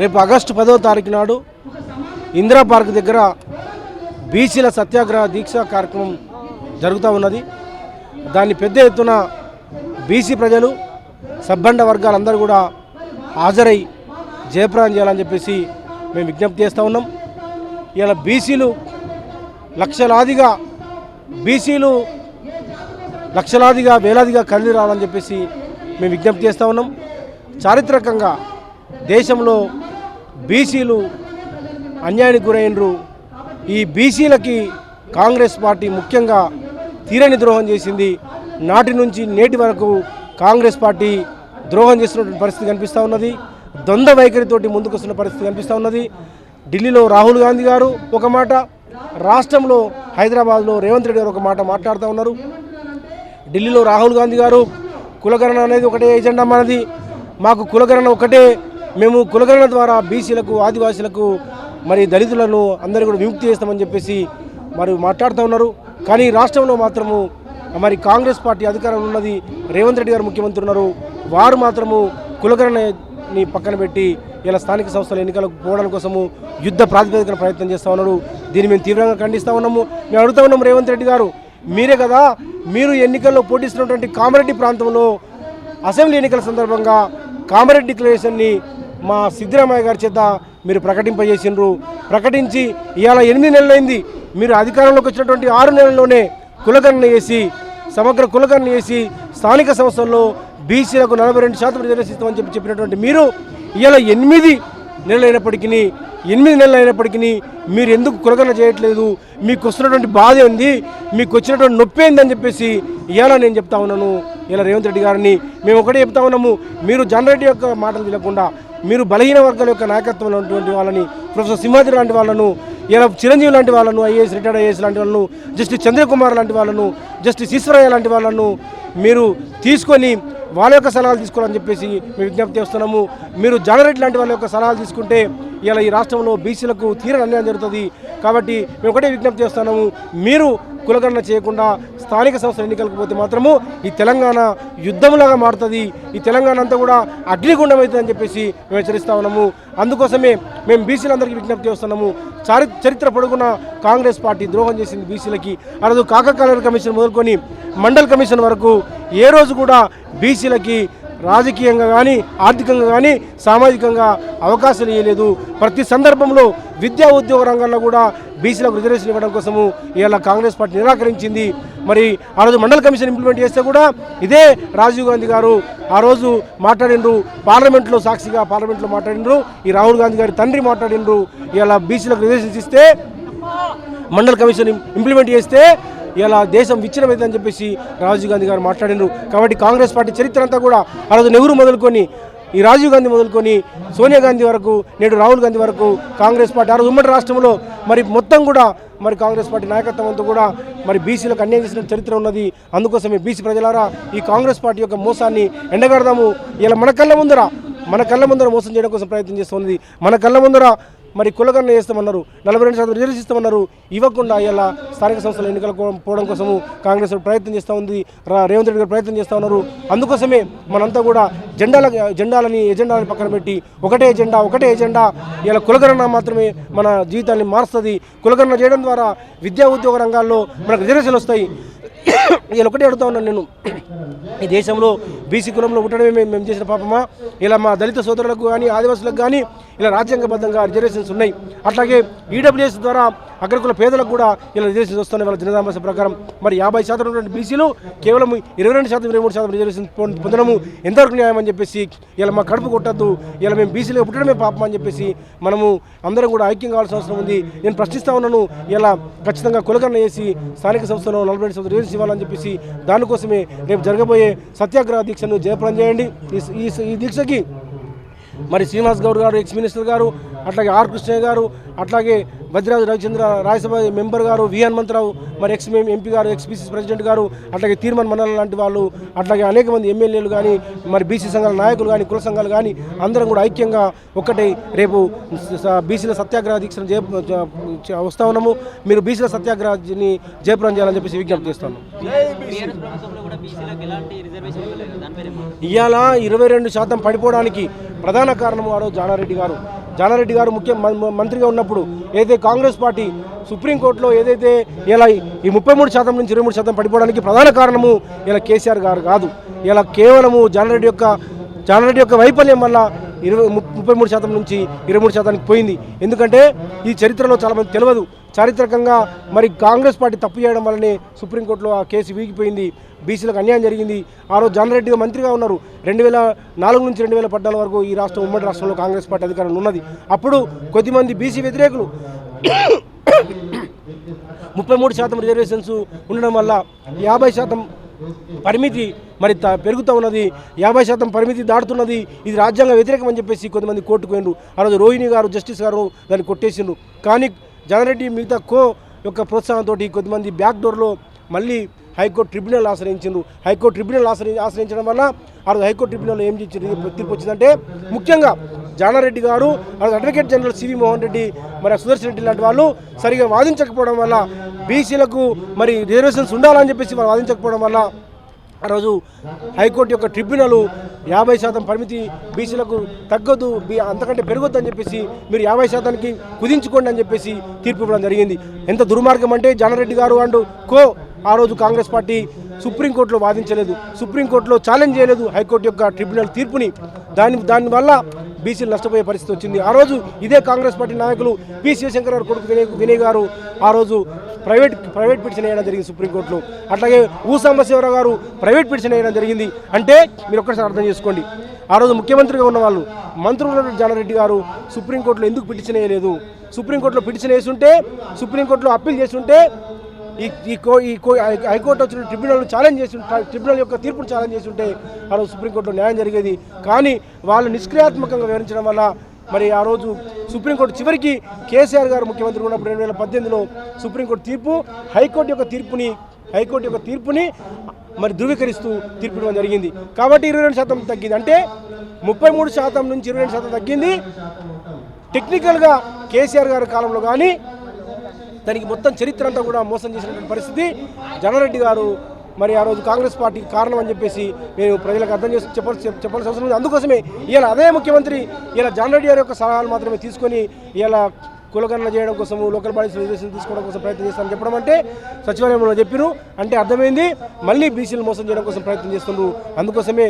రేపు ఆగస్టు పదో తారీఖు నాడు ఇందిరా పార్క్ దగ్గర బీసీల సత్యాగ్రహ దీక్ష కార్యక్రమం జరుగుతూ ఉన్నది. దాన్ని పెద్ద ఎత్తున బీసీ ప్రజలు సబ్బండ వర్గాలందరూ కూడా హాజరై జయప్రదం చేయాలని చెప్పేసి మేము విజ్ఞప్తి చేస్తూ ఉన్నాం. ఇలా బీసీలు లక్షలాదిగా బీసీలు లక్షలాదిగా వేలాదిగా కదిలి రావాలని చెప్పేసి మేము విజ్ఞప్తి చేస్తూ ఉన్నాం. చారిత్రకంగా దేశంలో బీసీలు అన్యాయానికి గురైనరు. ఈ బీసీలకి కాంగ్రెస్ పార్టీ ముఖ్యంగా తీరని ద్రోహం చేసింది. నాటి నుంచి నేటి వరకు కాంగ్రెస్ పార్టీ ద్రోహం చేస్తున్నటువంటి పరిస్థితి కనిపిస్తూ ఉన్నది. ద్వంద్వ వైఖరితోటి ముందుకొస్తున్న పరిస్థితి కనిపిస్తూ ఉన్నది. ఢిల్లీలో రాహుల్ గాంధీ గారు ఒక మాట రాష్ట్రంలో హైదరాబాద్లో రేవంత్ రెడ్డి గారు ఒక మాట మాట్లాడుతూ ఉన్నారు. ఢిల్లీలో రాహుల్ గాంధీ గారు కులగణన అనేది ఒకటే ఎజెండా మనది మాకు కులగణన ఒకటే మేము కులగణన ద్వారా బీసీలకు ఆదివాసీలకు మరి దళితులను అందరూ కూడా విముక్తి చేస్తామని చెప్పేసి మరి మాట్లాడుతూ ఉన్నారు. కానీ రాష్ట్రంలో మాత్రము మరి కాంగ్రెస్ పార్టీ అధికారంలో ఉన్నది రేవంత్ రెడ్డి గారు ముఖ్యమంత్రి ఉన్నారు. వారు మాత్రము కులగణని పక్కన పెట్టి ఇలా స్థానిక సంస్థల ఎన్నికలకు పోవడం కోసము యుద్ధ ప్రాతిపదికన ప్రయత్నం చేస్తూ ఉన్నారు. దీన్ని మేము తీవ్రంగా ఖండిస్తూ ఉన్నాము. మేము అడుగుతా ఉన్నాము రేవంత్ రెడ్డి గారు మీరే కదా మీరు ఎన్నికల్లో పోటీస్తున్నటువంటి కామారెడ్డి ప్రాంతంలో అసెంబ్లీ ఎన్నికల సందర్భంగా కామారెడ్డి డిక్లరేషన్ని మా సిద్ధరామయ్య గారి చేత మీరు ప్రకటింపజేసినారు ప్రకటించి ఇవాళ ఎనిమిది నెలలైంది. మీరు అధికారంలోకి వచ్చినటువంటి ఆరు నెలల్లోనే కులగణన చేసి సమగ్ర కులగణన చేసి స్థానిక సంస్థల్లో బీసీలకు నలభై రెండు శాతం రిజర్వేషన్ ఇస్తామని చెప్పి చెప్పినటువంటి మీరు ఇవాళ ఎనిమిది నెలలైనప్పటికీ ఎనిమిది నెలలు అయినప్పటికీ మీరు ఎందుకు కులగన చేయట్లేదు? మీకు వస్తున్నటువంటి బాధ ఏంది? మీకు వచ్చినటువంటి నొప్పి ఏందని చెప్పేసి ఇలా నేను చెప్తా ఉన్నాను. ఇలా రేవంత్ రెడ్డి గారిని మేము ఒకటే చెప్తా ఉన్నాము. మీరు జనరేట్ యొక్క మాటలు వినకుండా మీరు బలహీన వర్గాల యొక్క నాయకత్వంలో ఉన్నటువంటి వాళ్ళని ప్రొఫెసర్ సింహాద్రి లాంటి వాళ్ళను ఇలా చిరంజీవి లాంటి వాళ్ళను ఐఏఎస్ రిటైర్డ్ ఐఏఎస్ లాంటి వాళ్ళను జస్టిస్ చంద్రకుమార్ లాంటి వాళ్ళను జస్టిస్ ఈశ్వరయ్య లాంటి వాళ్ళను మీరు తీసుకొని వాళ్ళ యొక్క సలహాలు తీసుకోవాలని చెప్పేసి మేము విజ్ఞప్తి చేస్తున్నాము. మీరు జానరెడ్డి లాంటి వాళ్ళ యొక్క సలహాలు తీసుకుంటే ఇలా ఈ రాష్ట్రంలో బీసీలకు తీరని అన్యాయం జరుగుతుంది. కాబట్టి మేము ఒకటే విజ్ఞప్తి చేస్తున్నాము. మీరు కులగణన చేయకుండా స్థానిక సంస్థల ఎన్నికలకు పోతే మాత్రము ఈ తెలంగాణ యుద్ధంలాగా మారుతుంది. ఈ తెలంగాణ అంతా కూడా అగ్నిగుండం అవుతుంది అని చెప్పేసి మేము హెచ్చరిస్తా ఉన్నాము. అందుకోసమే మేము బీసీలందరికీ విజ్ఞప్తి చేస్తున్నాము. చారి చరిత్ర పొడుగున కాంగ్రెస్ పార్టీ ద్రోహం చేసింది బీసీలకి. ఆ రోజు కాక కమిషన్ మొదలుకొని మండల్ కమిషన్ వరకు ఏ రోజు కూడా బీసీలకి రాజకీయంగా కానీ ఆర్థికంగా కానీ సామాజికంగా అవకాశాలు ఇవ్వలేదు ప్రతి సందర్భంలో విద్యా ఉద్యోగ రంగంలో కూడా బీసీలకు రిజర్వేషన్ ఇవ్వడం కోసము ఇవాళ కాంగ్రెస్ పార్టీ నిరాకరించింది. మరి ఆ రోజు మండల కమిషన్ ఇంప్లిమెంట్ చేస్తే కూడా ఇదే రాజీవ్ గాంధీ గారు ఆ రోజు మాట్లాడిండ్రు. పార్లమెంట్లో సాక్షిగా పార్లమెంట్లో మాట్లాడిండ్రు. ఈ రాహుల్ గాంధీ గారి తండ్రి మాట్లాడిండ్రు. ఇలా బీసీలకు రిజర్వేషన్స్ ఇస్తే మండల కమిషన్ ఇంప్లిమెంట్ చేస్తే ఇలా దేశం విచ్ఛిన్నమైందని చెప్పేసి రాజీవ్ గాంధీ గారు మాట్లాడినారు. కాబట్టి కాంగ్రెస్ పార్టీ చరిత్ర అంతా కూడా ఆ రోజు నెహ్రూ మొదలుకొని ఈ రాజీవ్ గాంధీ మొదలుకొని సోనియా గాంధీ వరకు నేడు రాహుల్ గాంధీ వరకు కాంగ్రెస్ పార్టీ ఆ రోజు ఉమ్మడి రాష్ట్రంలో మరి మొత్తం కూడా మరి కాంగ్రెస్ పార్టీ నాయకత్వం అంతా కూడా మరి బీసీలకు అన్యాయం చేసిన చరిత్ర ఉన్నది. అందుకోసమే బీసీ ప్రజలారా ఈ కాంగ్రెస్ పార్టీ యొక్క మోసాన్ని ఎండగడదాము. ఇలా మన కళ్ళ ముందర మన కళ్ళ ముందర మోసం చేయడం కోసం ప్రయత్నం చేస్తున్నది మన కళ్ళ ముందర మరి కులగన్న చేస్తామన్నారు నలభై రెండు శాతం రిజర్వేషన్ ఇస్తామన్నారు. ఇవ్వకుండా ఇలా స్థానిక సంస్థల ఎన్నికల పోవడం కోసము కాంగ్రెస్ ప్రయత్నం చేస్తూ ఉంది రా- రేవంత్ రెడ్డి గారు ప్రయత్నం చేస్తూ ఉన్నారు. అందుకోసమే మనంతా కూడా జెండాల జెండాలని ఎజెండాలని పక్కన పెట్టి ఒకటే ఎజెండా ఒకటే ఎజెండా. ఇలా కులగణన మాత్రమే మన జీవితాన్ని మారుస్తుంది. కులగణన చేయడం ద్వారా విద్యా ఉద్యోగ రంగాల్లో మనకు రిజర్వేషన్లు వస్తాయి. ఇలా ఒకటే అడుగుతా ఉన్నాను నేను. ఈ దేశంలో బీసీ కులంలో ఉండడమే మేము మేము చేసిన పాపమా? ఇలా మా దళిత సోదరులకు కానీ ఆదివాసులకు కానీ ఇలా రాజ్యాంగబద్ధంగా రిజర్వేషన్స్ ఉన్నాయి. అట్లాగే ఈడబ్ల్యూఎస్ ద్వారా అగ్రకుల పేదలకు కూడా ఇలా రిజర్వేషన్స్ వస్తున్నాయి వాళ్ళ జనదాంబస ప్రకారం. మరి యాభై శాతం ఉన్నటువంటి బీసీలు కేవలం ఇరవై రెండు శాతం ఇరవై మూడు శాతం రిజర్వేషన్ పొందడము ఎంతవరకు న్యాయం అని చెప్పేసి ఇలా మా కడుపు కొట్టద్దు ఇలా మేము బీసీలో పుట్టడమే పాపం అని చెప్పేసి మనము అందరం కూడా ఐక్యం కావాల్సిన అవసరం ఉంది. నేను ప్రశ్నిస్తా ఉన్నాను ఇలా ఖచ్చితంగా కులకరణ చేసి స్థానిక సంస్థలో నలభై రెండు శాతం రిజర్వేషన్ ఇవ్వాలని చెప్పేసి దానికోసమే రేపు జరగబోయే సత్యాగ్రహ దీక్షను జయప్రదం చేయండి. ఈ దీక్షకి మరి శ్రీనివాస్ గౌడ్ గారు ఎక్స్ మినిస్టర్ గారు అట్లాగే ఆర్ కృష్ణయ్య గారు అట్లాగే బద్రిరాజు రవిచంద్ర రాజ్యసభ మెంబర్ గారు వి హనుమంతరావు మరి ఎక్స్ ఎంపీ గారు ఎక్స్ బీసీ ప్రెసిడెంట్ గారు అట్లాగే తీర్మాన్ మండలం లాంటి వాళ్ళు అట్లాగే అనేక మంది ఎమ్మెల్యేలు కానీ మరి బీసీ సంఘాల నాయకులు కానీ కుల సంఘాలు కానీ అందరం కూడా ఐక్యంగా ఒక్కటే రేపు బీసీల సత్యాగ్రహ దీక్షను జయ వస్తా ఉన్నాము. మీరు బీసీల సత్యాగ్రహాన్ని జయప్రదం చేయాలని చెప్పేసి విజ్ఞప్తి చేస్తాను? ఇవాళ ఇరవై రెండు శాతం పడిపోవడానికి ప్రధాన కారణం వారు జానారెడ్డి గారు. జానారెడ్డి గారు ముఖ్య మంత్రిగా ఉన్నప్పుడు ఏదైతే కాంగ్రెస్ పార్టీ సుప్రీంకోర్టులో ఏదైతే ఇలా ఈ ముప్పై మూడు శాతం నుంచి ఇరవై మూడు శాతం పడిపోవడానికి ప్రధాన కారణము ఇలా కేసీఆర్ గారు కాదు. ఇలా కేవలము జానారెడ్డి యొక్క జానారెడ్డి యొక్క వైఫల్యం వల్ల ఇరవై ముప్పై మూడు శాతం నుంచి ఇరవై మూడు శాతానికి పోయింది. ఎందుకంటే ఈ చరిత్రలో చాలామంది తెలియదు. చారిత్రకంగా మరి కాంగ్రెస్ పార్టీ తప్పు చేయడం వల్లనే సుప్రీంకోర్టులో ఆ కేసు వీగిపోయింది. బీసీలకు అన్యాయం జరిగింది. ఆ రోజు జానారెడ్డిగా మంత్రిగా ఉన్నారు. రెండు వేల నాలుగు నుంచి రెండు వేల పద్నాలుగు వరకు ఈ రాష్ట్రం ఉమ్మడి రాష్ట్రంలో కాంగ్రెస్ పార్టీ అధికారంలో ఉన్నది. అప్పుడు కొద్దిమంది బీసీ వ్యతిరేకులు ముప్పై మూడు శాతం రిజర్వేషన్స్ ఉండడం వల్ల యాభై శాతం పరిమితి మరి పెరుగుతూ ఉన్నది. యాభై శాతం పరిమితి దాటుతున్నది. ఇది రాజ్యాంగ వ్యతిరేకం అని చెప్పేసి కొంతమంది కోర్టుకు పోయిండ్రు. ఆ రోజు రోహిణి గారు జస్టిస్ గారు దాన్ని కొట్టేసిండ్రు. కానీ జనరెడ్డి మిగతా కో యొక్క ప్రోత్సాహంతో కొద్దిమంది బ్యాక్ డోర్లో మళ్ళీ హైకోర్టు ట్రిబ్యునల్ ఆశ్రయించిండ్రు. హైకోర్టు ట్రిబ్యునల్ ఆశ్రయి ఆశ్రయించడం వల్ల ఆ రోజు హైకోర్టు ట్రిబ్యునల్ ఏం చేసింది తీర్పు వచ్చిందంటే ముఖ్యంగా జానారెడ్డి గారు advocate general CV Mohan Reddy మరి సుదర్శన్ రెడ్డి లాంటి వాళ్ళు సరిగా వాదించకపోవడం వల్ల బీసీలకు మరి రిజర్వేషన్స్ ఉండాలని చెప్పేసి వాళ్ళు వాదించకపోవడం వల్ల ఆ రోజు హైకోర్టు యొక్క ట్రిబ్యునల్ యాభై శాతం పరిమితి బీసీలకు తగ్గదు బీ అంతకంటే పెరగొద్దు అని చెప్పేసి మీరు యాభై శాతానికి కుదించుకోండి అని చెప్పేసి తీర్పు ఇవ్వడం జరిగింది. ఎంత దుర్మార్గం అంటే జానారెడ్డి గారు అండ్ కో ఆ రోజు కాంగ్రెస్ పార్టీ సుప్రీంకోర్టులో వాదించలేదు. సుప్రీంకోర్టులో ఛాలెంజ్ చేయలేదు. హైకోర్టు యొక్క ట్రిబ్యునల్ తీర్పుని. దాని దానివల్ల బీసీలు నష్టపోయే పరిస్థితి వచ్చింది. ఆ రోజు ఇదే కాంగ్రెస్ పార్టీ నాయకులు పి. శివశంకర్ గారు కొడుకు వినయ్ వినయ్ గారు ఆ రోజు ప్రైవేట్ ప్రైవేట్ పిటిషన్ వేయడం జరిగింది సుప్రీంకోర్టులో. అట్లాగే ఊ సాంబశివరావు గారు ప్రైవేట్ పిటిషన్ వేయడం జరిగింది. అంటే మీరు ఒక్కసారి అర్థం చేసుకోండి. ఆ రోజు ముఖ్యమంత్రిగా ఉన్న వాళ్ళు మంత్రులు జానారెడ్డి గారు సుప్రీంకోర్టులో ఎందుకు పిటిషన్ వేయలేదు? సుప్రీంకోర్టులో పిటిషన్ వేసుంటే సుప్రీంకోర్టులో అప్పీల్ చేస్తుంటే ఈ ఈ కో ఈ కో హైకోర్టు వచ్చిన ట్రిబ్యునల్ ఛాలెంజ్ చేసి ట్రిబ్యునల్ యొక్క తీర్పును ఛాలెంజ్ చేసి ఉంటే ఆ రోజు సుప్రీంకోర్టులో న్యాయం జరిగేది. కానీ వాళ్ళు నిష్క్రియాత్మకంగా వివరించడం వల్ల మరి ఆ రోజు సుప్రీంకోర్టు చివరికి కేసీఆర్ గారు ముఖ్యమంత్రి ఉన్నప్పుడు రెండు వేల పద్దెనిమిదిలో సుప్రీంకోర్టు తీర్పు హైకోర్టు యొక్క తీర్పుని హైకోర్టు యొక్క తీర్పుని మరి ధృవీకరిస్తూ తీర్పు ఇవ్వడం జరిగింది. కాబట్టి ఇరవై రెండు శాతం తగ్గింది. అంటే ముప్పై మూడు శాతం నుంచి ఇరవై రెండు శాతం తగ్గింది. టెక్నికల్గా కేసీఆర్ గారి కాలంలో కానీ దానికి మొత్తం చరిత్ర అంతా కూడా మోసం చేసినటువంటి పరిస్థితి. జనారెడ్డి గారు మరి ఆ రోజు కాంగ్రెస్ పార్టీకి కారణం అని చెప్పేసి నేను ప్రజలకు అర్థం చేసి చెప్పాల్సి చెప్పాల్సిన అవసరం ఉంది. అందుకోసమే ఇలా అదే ముఖ్యమంత్రి ఇలా జనరెడ్డి గారి యొక్క సలహాలు మాత్రమే తీసుకొని ఇలా కులగణన చేయడం కోసం లోకల్ బాడీస్ రిజర్వేషన్ తీసుకోవడం కోసం ప్రయత్నం చేస్తామని చెప్పడం అంటే సచివాలయంలో చెప్పిరు. అంటే అర్థమైంది. మళ్ళీ బీసీలు మోసం చేయడం కోసం ప్రయత్నం చేస్తున్నారు అందుకోసమే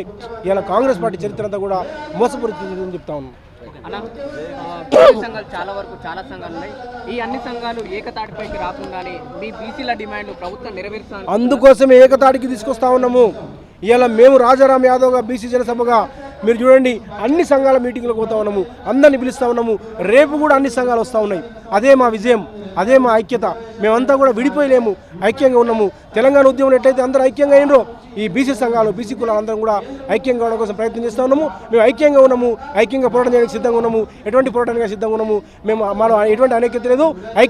ఇలా కాంగ్రెస్ పార్టీ చరిత్ర అంతా కూడా మోసపూరితందని చెప్తా ఉన్నాం. అన్న సంఘాలు చాలా వరకు చాలా సంఘాలు ఉన్నాయి. ఈ అన్ని సంఘాలు ఏకతాటిపైకి రాకుండానే మీ బీసీల డిమాండ్ ప్రభుత్వం నెరవేరుస్తాను అందుకోసమే ఏకతాటికి తీసుకొస్తా ఉన్నాము. ఇలా మేము రాజారాం యాదవ్గా బీసీ జనసభగా మీరు చూడండి అన్ని సంఘాల మీటింగ్లకు పోతా ఉన్నాము అందరిని పిలుస్తా ఉన్నాము. రేపు కూడా అన్ని సంఘాలు వస్తూ ఉన్నాయి. అదే మా విజయం అదే మా ఐక్యత. మేమంతా కూడా విడిపోయలేము ఐక్యంగా ఉన్నాము. తెలంగాణ ఉద్యమం ఎట్లయితే అందరూ ఐక్యంగా అయినరో ఈ బీసీ సంఘాలు బీసీ కులాలు అందరం కూడా ఐక్యంగా ఉండడం కోసం ప్రయత్నం చేస్తూ ఉన్నాము. మేము ఐక్యంగా ఉన్నాము ఐక్యంగా పోరాటం చేయడానికి సిద్ధంగా ఉన్నాము. ఎటువంటి పోరాటానికి సిద్ధంగా ఉన్నాము. మేము మనం ఎటువంటి అనేకత లేదు. ఐక్య